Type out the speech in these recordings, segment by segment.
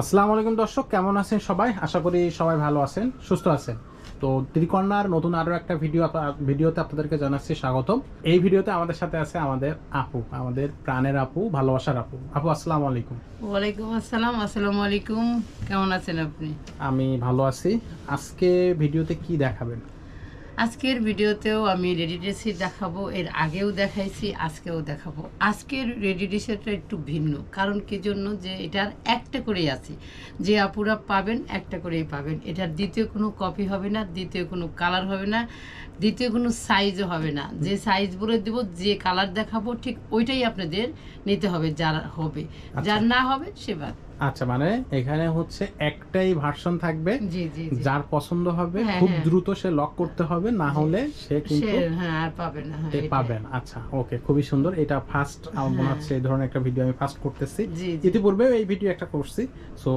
আসসালামু আলাইকুম দর্শক কেমন আছেন সবাই? আশা করি সবাই ভালো আছেন সুস্থ আছেন। তো ত্রিকন্যার নতুন আরও একটা ভিডিও ভিডিওতে আপনাদেরকে জানাচ্ছি স্বাগতম। এই ভিডিওতে আমাদের সাথে আছে আমাদের আপু আমাদের প্রাণের আপু ভালোবাসার আপু। আপু আসসালামু আলাইকুম। ওয়ালাইকুম আসসালাম আসসালামু আলাইকুম। কেমন আছেন আপনি? আমি ভালো আছি। আজকে ভিডিওতে কি দেখাবেন? আজকের ভিডিওতেও আমি রেডি ড্রেসই দেখাবো এর আগেও দেখাইছি আজকেও দেখাবো। আজকের রেডি ড্রেসেরটা একটু ভিন্ন কারণ কি জন্য যে এটার একটা করেই আছে। যে আপুরা পাবেন একটা করেই পাবেন। এটার দ্বিতীয় কোনো কপি হবে না দ্বিতীয় কোনো কালার হবে না দ্বিতীয় কোনো সাইজও হবে না। যে সাইজ বলে দেবো যে কালার দেখাবো ঠিক ওইটাই আপনাদের নিতে হবে যার হবে। যার না হবে সে বাদ। আচ্ছা মানে এখানে হচ্ছে একটাই ভার্সন থাকবে যার পছন্দ হবে হ্যাঁ, খুব হ্যাঁ। দ্রুত সে লক করতে হবে না হলে সে কিন্তু হ্যাঁ পাবে না। পাবেন আচ্ছা ওকে খুবই সুন্দর। এটা ফার্স্ট আমার মনে। হচ্ছে এই ধরনের একটা ভিডিও আমি ফার্স্ট করতেছি। ইতিপূর্বে এই ভিডিও একটা করছি। সো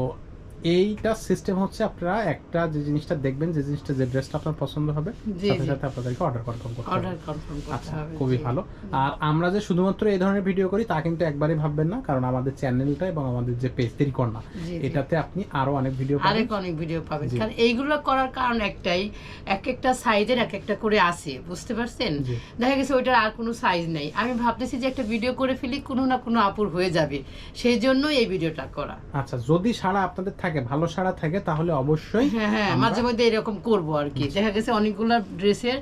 এইটা সিস্টেম হচ্ছে আপনারা একটা যে জিনিসটা দেখবেন যে জিনিসটা যে ড্রেসটা আপনার পছন্দ হবে সাথে সাথে আপনাদেরকে অর্ডার কনফার্ম করতে হবে। অর্ডার কনফার্ম করতে আচ্ছা হবে খুবই ভালো। আর আমরা যে শুধুমাত্র এই ধরনের ভিডিও করি তা কিন্তু একবারই ভাববেন না কারণ আমাদের চ্যানেলটা এবং আমাদের যে পেজ জি, জি। এটাতে আপনি আরও অনেক ভিডিও পাবেন। আরেক অনেক ভিডিও পাবেন। কারণ এইগুলো করার কারণ একটাই এক একটা সাইজের এক একটা করে আসে বুঝতে পারছেন? দেখা গেছে ওইটার আর কোনো সাইজ নেই। আমি ভাবতেছি যে একটা ভিডিও করে ফেলি কোনো না কোনো আপুর হয়ে যাবে। সেই জন্যই এই ভিডিওটা করা। আচ্ছা যদি সারা আপনাদের থাকে ভালো সাড়া থাকে তাহলে অবশ্যই হ্যাঁ হ্যাঁ মাঝে মধ্যে এরকম করব আর কি। দেখা গেছে অনেকগুলো ড্রেসের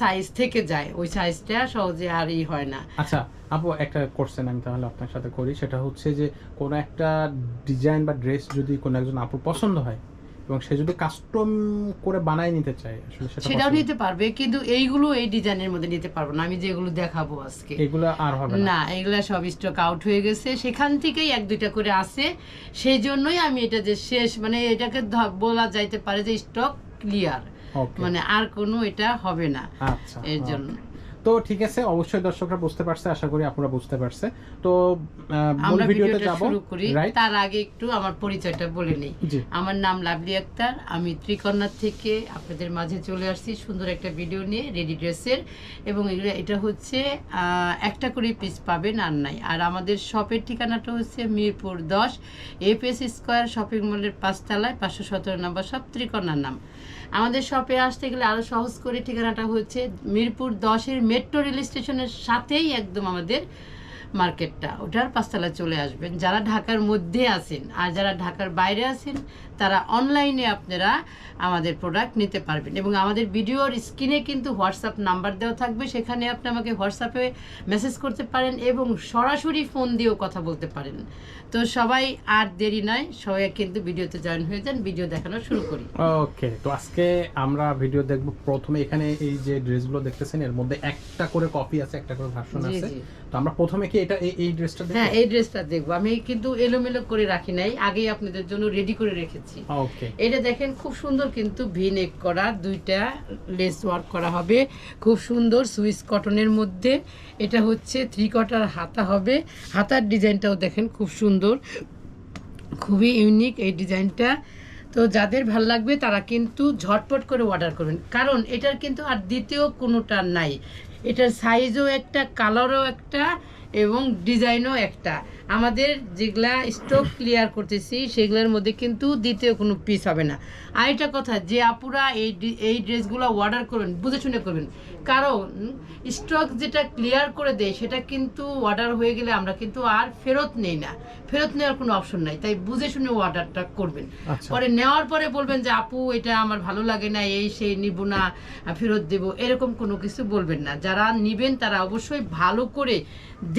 সাইজ থেকে যায়। ওই সাইজটা সহজে আর ই হয় না। আচ্ছা আপু একটা কোশ্চেন আমি তাহলে আপনার সাথে করি। সেটা হচ্ছে যে কোনো একটা ডিজাইন বা ড্রেস যদি কোনো একজন আপু পছন্দ হয় এবং সে যদি কাস্টম করে বানায় নিতে চায় আসলে সেটা সেটাও নিতে পারবে কিন্তু এইগুলো এই ডিজাইনের মধ্যে নিতে পারব না আমি যেগুলো দেখাবো আজকে। এগুলো আর হবে না। না এগুলা সব স্টক আউট হয়ে গেছে। সেখান থেকেই এক দুইটা করে আসে সেই জন্যই আমি এটা যে শেষ মানে এটাকে বলা যাইতে পারে যে স্টক ক্লিয়ার মানে আর কোনো এটা হবে না। আচ্ছা এর জন্য. তো ঠিক আছে অবশ্যই দর্শকরা বুঝতে পারছে আশা করি আপনারা বুঝতে পারছে। তো মূল ভিডিওতে যাব তার আগে একটু আমার পরিচয়টা বলে নেই। আমার নাম লাভলি আক্তার আমি ত্রিকন্যা থেকে আপনাদের মাঝে চলে আসছি সুন্দর একটা ভিডিও নিয়ে রেডি ড্রেসের। এবং এগুলো এটা হচ্ছে একটা করে পিস পাবেন আর নাই। আর আমাদের শপের ঠিকানাটা হচ্ছে মিরপুর দশ এপিএস স্কোয়ার শপিং মলের পাঁচতলায় পাঁচশো সতেরো নম্বর সব ত্রিকন্যার নাম। আমাদের শপে আসতে গেলে আরও সহজ করে ঠিকানাটা হচ্ছে মিরপুর দশের মেট্রো রেল স্টেশনের সাথেই একদম আমাদের মার্কেটটা ওটার পাঁচতলা চলে আসবেন। যারা ঢাকার মধ্যে আসেন আর যারা ঢাকার বাইরে আছেন তারা অনলাইনে আপনারা আমাদের প্রোডাক্ট নিতে পারবেন। এবং আমাদের ভিডিওর স্ক্রিনে কিন্তু হোয়াটসঅ্যাপ নাম্বার দেওয়া থাকবে। সেখানে আপনি আমাকে হোয়াটসঅ্যাপে মেসেজ করতে পারেন এবং সরাসরি ফোন দিয়েও কথা বলতে পারেন। তো সবাই আর দেরি নয় সবাই কিন্তু ভিডিওতে জয়েন হয়ে যান ভিডিও দেখানো শুরু করি। ওকে তো আজকে আমরা ভিডিও দেখব প্রথমে। এখানে এই যে ড্রেসগুলো দেখতেছেন এর মধ্যে একটা করে কপি আছে একটা করে ভার্সন আছে। তো আমরা প্রথমে কি এটা এই- এই ড্রেসটা দেখব? হ্যাঁ এই ড্রেসটা দেখব। আমি কিন্তু এলোমেলো করে রাখি নাই আগেই আপনাদের জন্য রেডি করে রেখেছি। ওকে এটা দেখেন খুব সুন্দর কিন্তু ভি নেক করা দুইটা লেস ওয়ার্ক করা হবে। খুব সুন্দর সুইস কটনের মধ্যে। এটা হচ্ছে থ্রি কটার হাতা হবে। হাতার ডিজাইনটাও দেখেন খুব সুন্দর। খুবই ইউনিক এই ডিজাইনটা। তো যাদের ভালো লাগবে তারা কিন্তু ঝটপট করে অর্ডার করবেন কারণ এটার কিন্তু আর দ্বিতীয় কোনোটা নাই। এটার সাইজও একটা কালারও একটা এবং ডিজাইনও একটা। আমাদের যেগুলা স্টক ক্লিয়ার করতেছি সেগুলোর মধ্যে কিন্তু দ্বিতীয় কোনো পিস হবে না। আর এটা কথা যে আপুরা এই এই ড্রেসগুলো অর্ডার করবেন বুঝে শুনে করবেন। কারণ স্টক যেটা ক্লিয়ার করে দেয় সেটা কিন্তু অর্ডার হয়ে গেলে আমরা কিন্তু আর ফেরত নেই না। ফেরত নেওয়ার কোনো অপশন নাই তাই বুঝে শুনে অর্ডারটা করবেন। আচ্ছা। পরে নেওয়ার পরে বলবেন যে আপু এটা আমার ভালো লাগে না এই সেই নিব না ফেরত দেব। এরকম কোনো কিছু বলবেন না। যারা নিবেন তারা অবশ্যই ভালো করে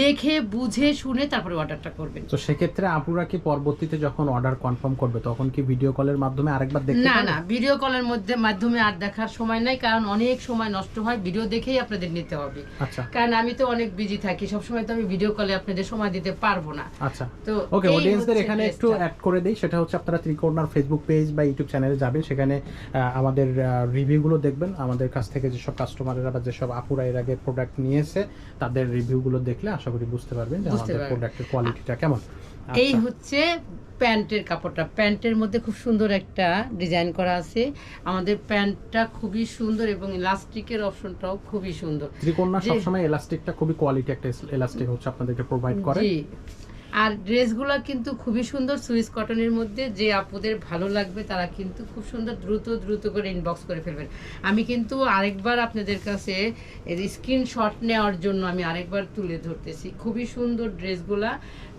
দেখে বুঝে শুনে তারপরে অর্ডারটা করবেন। তো সেক্ষেত্রে আপুরা কি পরবর্তীতে যখন অর্ডার কনফার্ম করবে তখন কি ভিডিও কলের মাধ্যমে আরেকবার দেখতে না না ভিডিও কলের মধ্যে মাধ্যমে আর দেখার সময় নাই কারণ অনেক সময় নষ্ট হয় ভিডিও দেখেই আপনাদের নিতে হবে। আচ্ছা। কারণ আমি তো অনেক বিজি থাকি সবসময় তো আমি ভিডিও কলে আপনাদের সময় দিতে পারব না। আচ্ছা। তো ওকে অডিয়েন্সদের এখানে একটু অ্যাড করে দিই সেটা হচ্ছে আপনারা ত্রিকোণার ফেসবুক পেজ বা ইউটিউব চ্যানেলে যাবেন সেখানে আমাদের রিভিউগুলো দেখবেন। আমাদের কাছ থেকে যেসব কাস্টমাররা বা যেসব আপুরা এর আগে প্রোডাক্ট নিয়েছে তাদের রিভিউগুলো দেখলে আশা করি বুঝতে পারবেন যে আমাদের। প্রোডাক্টের কোয়ালিটিটা কেমন? এই আচ্ছা, হচ্ছে প্যান্টের কাপড়টা। প্যান্টের মধ্যে খুব সুন্দর একটা ডিজাইন করা আছে। আমাদের প্যান্টটা খুবই সুন্দর এবং ইলাস্টিকের অপশনটাও খুবই সুন্দর। ত্রিকোণা। সবসময় ইলাস্টিকটা খুবই কোয়ালিটি একটা ইলাস্টিক হচ্ছে আপনাদেরকে প্রোভাইড করে। আর ড্রেসগুলো কিন্তু খুবই সুন্দর সুইস কটনের মধ্যে যে আপুদের ভালো লাগবে তারা কিন্তু খুব সুন্দর দ্রুত দ্রুত করে ইনবক্স করে ফেলবেন। আমি কিন্তু আরেকবার আপনাদের কাছে স্ক্রিনশট নেওয়ার জন্য আমি আরেকবার তুলে ধরতেছি। খুবই সুন্দর ড্রেসগুলা।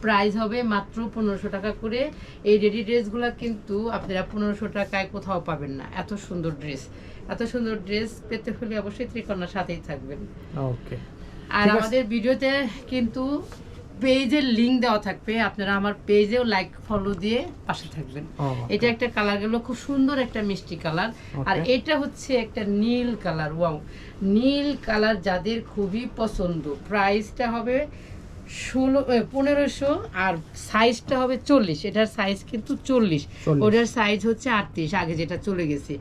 প্রাইস হবে মাত্র পনেরোশো টাকা করে। এই রেডি ড্রেসগুলো কিন্তু আপনারা পনেরোশো টাকায় কোথাও পাবেন না। এত সুন্দর ড্রেস। এত সুন্দর ড্রেস পেতে হলে অবশ্যই ত্রিকন্যার সাথেই থাকবেন। ওকে। আর আমাদের ভিডিওতে কিন্তু পেজের লিংক দেওয়া থাকবে আপনারা আমার পেজেও লাইক ফলো দিয়ে পাশে থাকবেন। এটা একটা কালার গেল খুব সুন্দর একটা মিষ্টি কালার আর এটা হচ্ছে একটা নীল কালার ওয়াও নীল কালার যাদের খুবই পছন্দ প্রাইসটা হবে ষোলো পনেরোশো আর সাইজটা হবে চল্লিশ। এটার সাইজ কিন্তু চল্লিশ। 40 ওটার সাইজ হচ্ছে আটত্রিশ আগে যেটা চলে গেছে।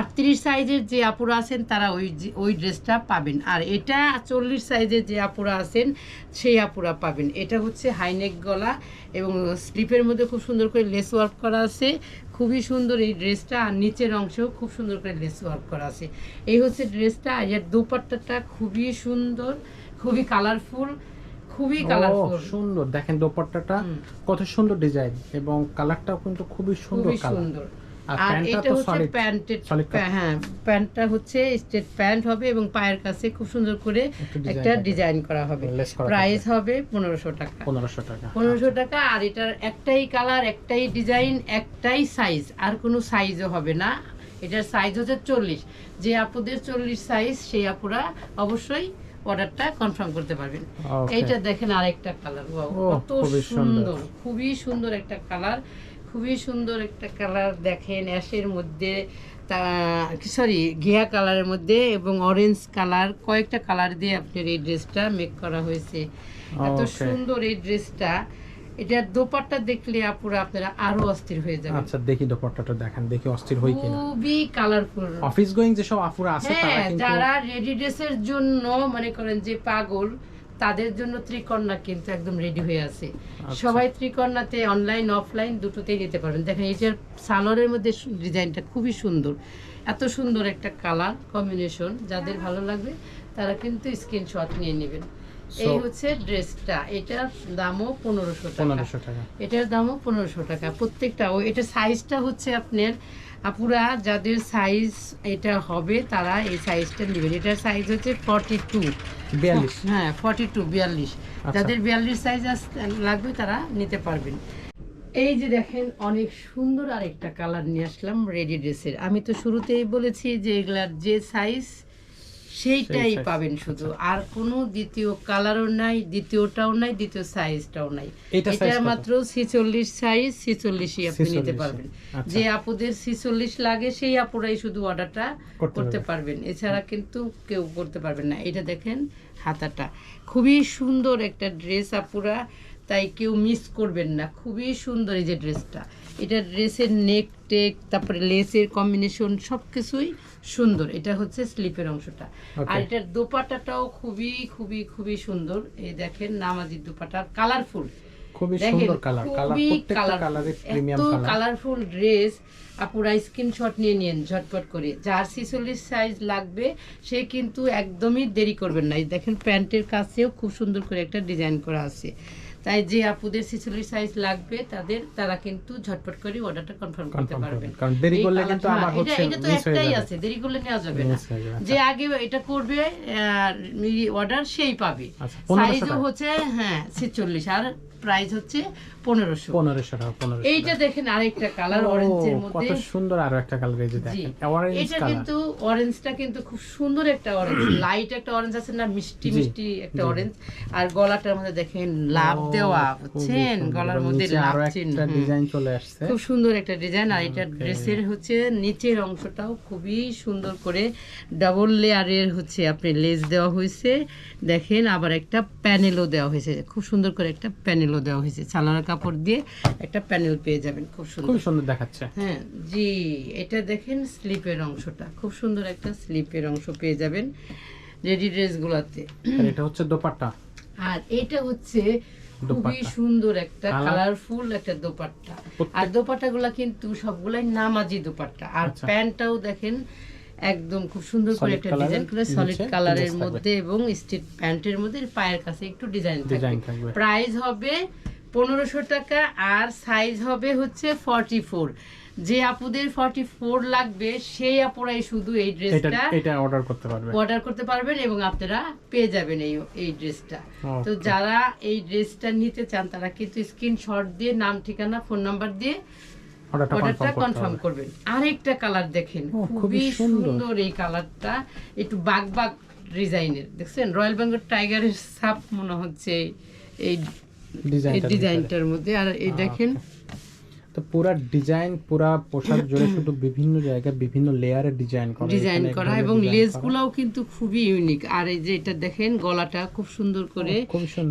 আটত্রিশ সাইজের যে আপুরা আছেন তারা ওই ওই ড্রেসটা পাবেন। আর এটা চল্লিশ সাইজের যে আপুরা আছেন সেই আপুরা পাবেন। এটা হচ্ছে হাইনেক গলা এবং স্লিপের মধ্যে খুব সুন্দর করে লেস ওয়ার্ক করা আছে। খুবই সুন্দর এই ড্রেসটা আর নিচের অংশেও খুব সুন্দর করে লেস ওয়ার্ক করা আছে। এই হচ্ছে ড্রেসটা আর এর দোপাট্টাটা খুবই সুন্দর খুবই কালারফুল খুবই কালারফুল সুন্দর। দেখেন দোপাট্টাটা কত সুন্দর ডিজাইন এবং কালারটাও কিন্তু খুবই সুন্দর কালার আর এটা হচ্ছে প্যান্টের হ্যাঁ প্যান্টটা হচ্ছে স্টেট প্যান্ট হবে এবং পায়ের কাছে খুব সুন্দর করে একটা ডিজাইন করা হবে। প্রাইস হবে পনেরোশো টাকা। পনেরোশো টাকা। পনেরোশো টাকা আর এটার একটাই কালার একটাই ডিজাইন একটাই সাইজ আর কোনো সাইজও হবে না। এটার সাইজ হচ্ছে চল্লিশ। যে আপুদের চল্লিশ সাইজ সেই আপুরা অবশ্যই অর্ডারটা কনফার্ম করতে পারবেন. এইটা দেখেন আরেকটা কালার ও, কত সুন্দর। সুন্দর খুবই সুন্দর একটা কালার খুবই সুন্দর একটা কালার দেখেন অ্যাশের মধ্যে সরি ঘিয়া কালারের মধ্যে এবং অরেঞ্জ কালার কয়েকটা কালার দিয়ে আপনার এই ড্রেসটা মেক করা হয়েছে। এত সুন্দর এই ড্রেসটা এটার দোপাট্টা দেখলে আপুরা আপনারা আরও অস্থির হয়ে যাবেন। আচ্ছা দেখি দোপাট্টাটা দেখেন দেখি অস্থির হই কিনা। খুবই কালারফুল অফিস গোয়িং যেসব আপুরা আছে তারা হ্যাঁ কিন্তু যারা রেডি ড্রেসের জন্য মনে করেন যে পাগল তাদের জন্য ত্রিকন্যা কিন্তু একদম রেডি হয়ে আছে। আচ্ছা। সবাই ত্রিকন্যাতে অনলাইন অফলাইন দুটোতেই নিতে পারবেন। দেখেন এটার সালোয়ারের মধ্যে ডিজাইনটা খুবই সুন্দর। এত সুন্দর একটা কালার কম্বিনেশন যাদের ভালো লাগবে তারা কিন্তু স্ক্রিনশট নিয়ে নেবেন। এই হচ্ছে ড্রেসটা। এটার দামও পনেরোশো পনেরোশো টাকা। এটার দামও পনেরোশো টাকা। প্রত্যেকটা ও এটা সাইজটা হচ্ছে আপনার আপুরা যাদের সাইজ এটা হবে তারা এই সাইজটা নেবেন। এটার সাইজ হচ্ছে ফর্টি টু বিয়াল্লিশ। হ্যাঁ ফর্টি টু বিয়াল্লিশ। আচ্ছা। যাদের বিয়াল্লিশ সাইজ লাগবে তারা নিতে পারবেন। এই যে দেখেন অনেক সুন্দর আরেকটা কালার নিয়ে আসলাম রেডি ড্রেসের। আমি তো শুরুতেই বলেছি যে এগুলার যে সাইজ সেইটাই পাবেন শুধু। আর কোনো দ্বিতীয় কালারও নাই দ্বিতীয়টাও নাই দ্বিতীয় সাইজটাও নাই। এটা মাত্র ছিচল্লিশ সাইজ ছিচল্লিশই আপনি নিতে পারবেন। আচ্ছা। যে আপুদের ছিচল্লিশ লাগে সেই আপুরাই শুধু অর্ডারটা করতে করতে পারবেন। এছাড়া কিন্তু কেউ করতে পারবেন না। এটা দেখেন হাতাটা। খুবই সুন্দর একটা ড্রেস আপুরা তাই কেউ মিস করবেন না। খুবই সুন্দর এই যে ড্রেসটা এটা ড্রেসের নেক টেক তারপরে লেসের কম্বিনেশন সব কিছুই সুন্দর এটা হচ্ছে স্লিপের অংশটা। আর এটার দোপাট্টাটাও খুবই খুবই খুবই সুন্দর। এই দেখেন নামাজি দোপাটা কালারফুল খুবই দেখেন, সুন্দর কালার কালার খুবই প্রত্যেকটা colourful। কালারে প্রিমিয়াম কালার কালারফুল ড্রেস আপুরা স্ক্রিনশট নিয়ে নিন ঝটপট করে। যার ছিচল্লিশ সাইজ লাগবে সে কিন্তু একদমই দেরি করবেন না। এই দেখেন প্যান্টের কাছেও খুব সুন্দর করে একটা ডিজাইন করা আছে। তাই যে আপুদের ছিচল্লিশ সাইজ লাগবে তাদের তারা কিন্তু ঝটপট করে অর্ডারটা কনফার্ম করতে পারবেন কারণ দেরি করলে কিন্তু হ্যাঁ, এটা- হচ্ছে এটা তো একটাই আছে দেরি করলে নেওয়া যাবে না। যে আগে এটা করবে অর্ডার সেই পাবে। আচ্ছা, 1500 সাইজও হচ্ছে হ্যাঁ ছিচল্লিশ আর প্রাইস হচ্ছে পনেরোশো। পনেরোশো টাকা পনেরোশো এইটা দেখেন আরেকটা কালার অরেঞ্জের মধ্যে কত সুন্দর আরও একটা কালার এই যে দেখেন অরেঞ্জ এটা কিন্তু অরেঞ্জটা কিন্তু খুব সুন্দর একটা অরেঞ্জ লাইট একটা অরেঞ্জ আছে না মিষ্টি মিষ্টি একটা অরেঞ্জ আর গলাটার মধ্যে দেখেন লাভ। দেওয়া বুঝছেন? গলার মধ্যে লাভ চিহ্ন। ডিজাইন চলে আসছে। খুব সুন্দর একটা ডিজাইন আর এটা ড্রেসের হচ্ছে নিচের অংশটাও খুবই সুন্দর করে ডাবল লেয়ারের হচ্ছে আপনি লেস দেওয়া হয়েছে। দেখেন আবার একটা প্যানেলও দেওয়া হয়েছে। খুব সুন্দর করে একটা প্যানেলও দেওয়া হয়েছে। সালোয়ার কাপড় দিয়ে একটা প্যানেল পেয়ে যাবেন। খুব সুন্দর। খুব সুন্দর দেখাচ্ছে। হ্যাঁ জি এটা দেখেন স্লিপের অংশটা। খুব সুন্দর একটা স্লিপের অংশ পেয়ে যাবেন রেডি ড্রেসগুলোতে। আর এটা হচ্ছে দোপাট্টা। আর এটা হচ্ছে খুবই সুন্দর একটা কালারফুল একটা দোপাট্টা। আর দোপাট্টাগুলা কিন্তু সবগুলাই নামাজি দোপাট্টা। আর আচ্ছা। প্যান্টটাও দেখেন একদম খুব সুন্দর করে একটা ডিজাইন করে সলিড কালারের মধ্যে এবং স্ট্রিট প্যান্টের মধ্যে পায়ের কাছে একটু ডিজাইন থাকবে। প্রাইস হবে পনেরোশো টাকা আর সাইজ হবে হচ্ছে ফর্টি ফোর যে আপুদের ফর্টি ফোর লাগবে সেই আপুরাই শুধু এই ড্রেসটা এটা অর্ডার করতে পারবে। অর্ডার করতে পারবেন এবং আপনারা পেয়ে যাবেন এই এই ড্রেসটা তো যারা এই ড্রেসটা নিতে চান তারা কিন্তু স্ক্রিনশট দিয়ে নাম ঠিকানা ফোন নাম্বার দিয়ে অর্ডারটা কনফার্ম করবেন। আরেকটা কালার দেখেন খুবই খুবই সুন্দর। এই কালারটা একটু বাগ বাগ ডিজাইনের দেখছেন? রয়্যাল বেঙ্গল টাইগারের সাপ মনে হচ্ছে এই এই ডিজাইনটার মধ্যে। আর এই দেখেন তো পুরা ডিজাইন পুরা পোশাক জুড়ে শুধু বিভিন্ন জায়গায় বিভিন্ন লেয়ারের ডিজাইন করা ডিজাইন করা এবং design লেস করা। গুলাও কিন্তু খুবই ইউনিক আর এই যে এটা দেখেন গলাটা খুব সুন্দর করে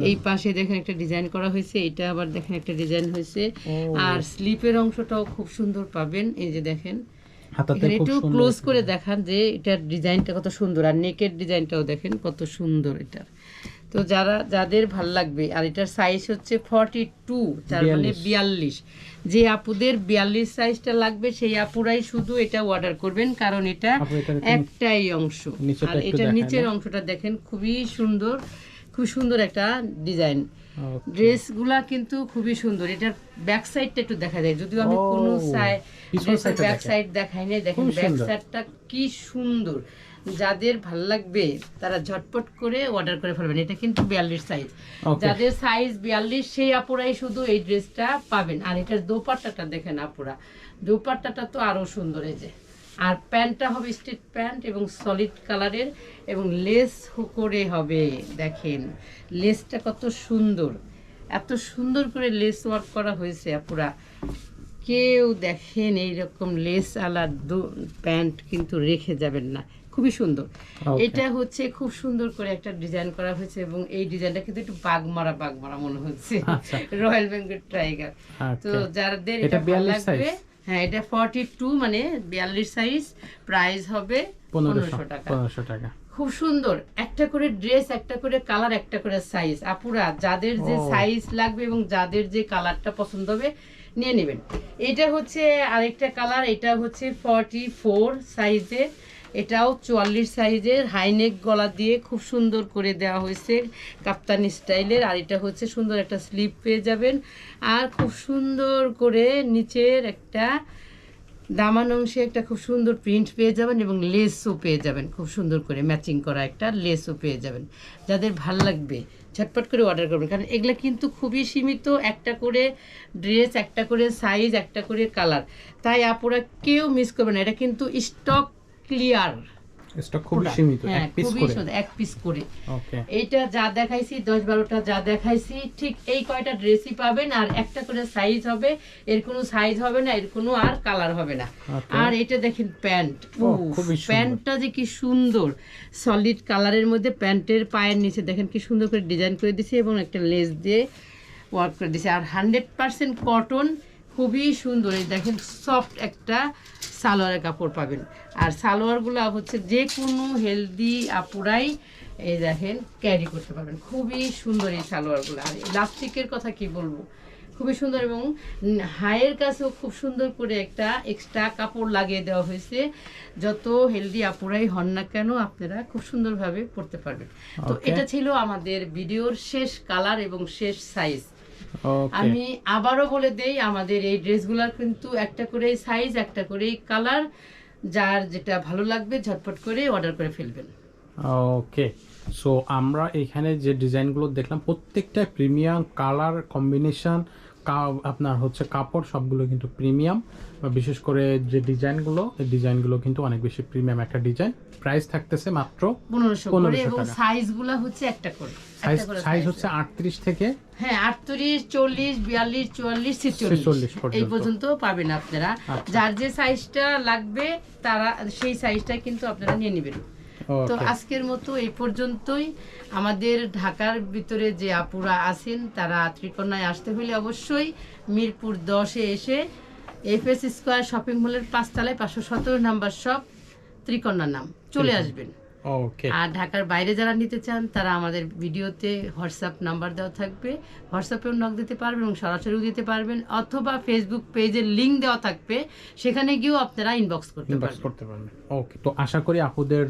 এই পাশে দেখেন একটা ডিজাইন করা হয়েছে এটা আবার দেখেন একটা ডিজাইন হয়েছে। আর স্লিপের অংশটাও খুব সুন্দর পাবেন এই যে দেখেন। একটু ক্লোজ করে দেখান যে এটার ডিজাইনটা কত সুন্দর আর নেকের ডিজাইনটাও দেখেন কত সুন্দর এটার। তো যারা যাদের ভালো লাগবে আর এটার সাইজ হচ্ছে ফর্টি টু তার মানে বিয়াল্লিশ। যে আপুদের বিয়াল্লিশ সাইজটা লাগবে সেই আপুরাই শুধু এটা অর্ডার করবেন কারণ এটা একটাই অংশ। আর একটু এটা নিচের অংশটা দেখেন খুবই সুন্দর খুব সুন্দর একটা ডিজাইন. ড্রেসগুলা কিন্তু খুবই সুন্দর। এটার ব্যাক সাইডটা একটু দেখা যায়। যদিও আমি কোনো টা ব্যাক সাইড দেখাই নাই দেখেন ব্যাক সাইডটা কি সুন্দর। যাদের ভালো লাগবে তারা ঝটপট করে অর্ডার করে ফেলবেন। এটা কিন্তু বিয়াল্লিশ সাইজ যাদের সাইজ বিয়াল্লিশ সেই আপুরাই শুধু এই ড্রেসটা পাবেন। আর এটার দোপাট্টাটা দেখেন আপুরা। দোপাট্টাটা তো আরও সুন্দর এই যে। আর প্যান্টটা হবে স্ট্রিট প্যান্ট এবং সলিড কালারের এবং লেস করে হবে। দেখেন লেসটা কত সুন্দর। এত সুন্দর করে লেস ওয়ার্ক করা হয়েছে আপুরা। কেউ দেখেন এইরকম লেস আলা প্যান্ট কিন্তু রেখে যাবেন না। খুবই সুন্দর। এটা হচ্ছে খুব সুন্দর করে একটা ডিজাইন করা হয়েছে এবং এই ডিজাইনটা কিন্তু একটু বাগমারা বাগমারা মনে হচ্ছে। রয়্যাল বেঙ্গল টাইগার তো যাদের এটা ভালো লাগবে হ্যাঁ এটা ফর্টি টু মানে বিয়াল্লিশ সাইজ প্রাইস হবে পনেরোশো পনেরোশো টাকা। পনেরোশো টাকা। খুব সুন্দর একটা করে ড্রেস একটা করে কালার একটা করে সাইজ আপুরা যাদের যে সাইজ লাগবে এবং যাদের যে কালারটা পছন্দ হবে নিয়ে নেবেন। এটা হচ্ছে আরেকটা কালার এটা হচ্ছে ফর্টি ফোর সাইজের এটাও চুয়াল্লিশ সাইজের হাইনেক গলা দিয়ে খুব সুন্দর করে দেওয়া হয়েছে কাপ্তানি স্টাইলের। আর এটা হচ্ছে সুন্দর একটা স্লিপ পেয়ে যাবেন। আর খুব সুন্দর করে নিচের একটা দামান অংশে একটা খুব সুন্দর প্রিন্ট পেয়ে যাবেন এবং লেসও পেয়ে যাবেন। খুব সুন্দর করে ম্যাচিং করা একটা লেসও পেয়ে যাবেন। যাদের ভালো লাগবে ঝটপট করে অর্ডার করবেন। কারণ এগুলো কিন্তু খুবই সীমিত। একটা করে ড্রেস একটা করে সাইজ একটা করে কালার তাই আপুরা কেউ মিস করবেন না। এটা কিন্তু স্টক ক্লিয়ার স্টক খুব সীমিত হ্যাঁ এক পিস খুবই করে। এক পিস করে। ওকে এইটা যা দেখাইছি দশ বারোটা যা দেখাইছি ঠিক এই কয়টা ড্রেসই পাবেন আর একটা করে সাইজ হবে এর কোনো সাইজ হবে না এর কোনো আর কালার হবে না। আর এটা দেখেন প্যান্ট। প্যান্টটা যে কি সুন্দর। সলিড কালারের মধ্যে প্যান্টের পায়ের নিচে দেখেন কি সুন্দর করে ডিজাইন করে দিছে এবং একটা লেস দিয়ে ওয়ার্ক করে দিছে। আর হান্ড্রেড পার্সেন্ট কটন খুবই সুন্দর। এই দেখেন সফট একটা সালোয়ারের কাপড় পাবেন। আর সালোয়ারগুলো হচ্ছে যে কোনো হেলদি আপুরাই এই দেখেন ক্যারি করতে পারবেন। খুবই সুন্দর এই সালোয়ারগুলো। আর ইলাস্টিকের কথা কি বলব? খুবই সুন্দর এবং হায়ের কাছেও খুব সুন্দর করে একটা এক্সট্রা কাপড় লাগিয়ে দেওয়া হয়েছে। যত হেলদি আপুরাই হন না কেন আপনারা খুব সুন্দরভাবে পরতে পারবেন। তো এটা ছিল আমাদের ভিডিওর শেষ কালার এবং শেষ সাইজ আমি আবারও বলে দেই আমাদের এই ড্রেসগুলোর কিন্তু একটা করে সাইজ একটা করে কালার যার যেটা ভালো লাগবে ঝটপট করে অর্ডার করে ফেলবেন। ওকে সো আমরা এখানে যে ডিজাইনগুলো দেখলাম প্রত্যেকটা প্রিমিয়াম কালার কম্বিনেশন আপনার হচ্ছে কাপড় সবগুলো কিন্তু প্রিমিয়াম বা বিশেষ করে যে ডিজাইনগুলো এই ডিজাইনগুলো কিন্তু অনেক বেশি প্রিমিয়াম একটা ডিজাইন। প্রাইস থাকতেছে মাত্র পনেরোশো করে 1500 এবং টাকা। সাইজগুলো হচ্ছে একটা করে। সাইজ সাইজ হচ্ছে আটত্রিশ থেকে হ্যাঁ আটত্রিশ চল্লিশ বিয়াল্লিশ চুয়াল্লিশ ছেচল্লিশ। 46 এই পর্যন্ত পাবেন আপনারা। আচ্ছা। যার যে সাইজটা লাগবে তারা সেই সাইজটা কিন্তু আপনারা নিয়ে নেবেন। তো আজকের মতো এই পর্যন্তই। আমাদের ঢাকার ভিতরে যে আপুরা আছেন তারা ত্রিকোণায় আসতে হলে অবশ্যই মিরপুর দশে এসে এফএস স্কোয়ার শপিং মলের পাঁচতলায় পাঁচশো সতেরো নাম্বার শপ ত্রিকোণা নাম। চলে আসবেন। ওকে আর ঢাকার বাইরে যারা নিতে চান তারা আমাদের ভিডিওতে হোয়াটসঅ্যাপ নাম্বার দেওয়া থাকবে। হোয়াটসঅ্যাপেও নক দিতে পারবেন এবং সরাসরিও দিতে পারবেন অথবা ফেসবুক পেজের লিংক দেওয়া থাকবে সেখানে গিয়েও আপনারা ইনবক্স করতে ইনবক্স পারবেন। করতে পারবেন। ওকে তো আশা করি আপুদের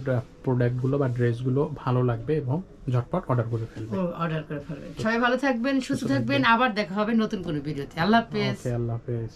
প্রোডাক্টগুলো বা ড্রেসগুলো ভালো লাগবে এবং ঝটপট অর্ডার করে ফেলবে। অর্ডার করে ফেলবেন সবাই ভালো থাকবেন সুস্থ থাকবেন। আবার দেখা হবে নতুন কোনো ভিডিওতে। আল্লাহ হাফেজ। আল্লাহ হাফেজ।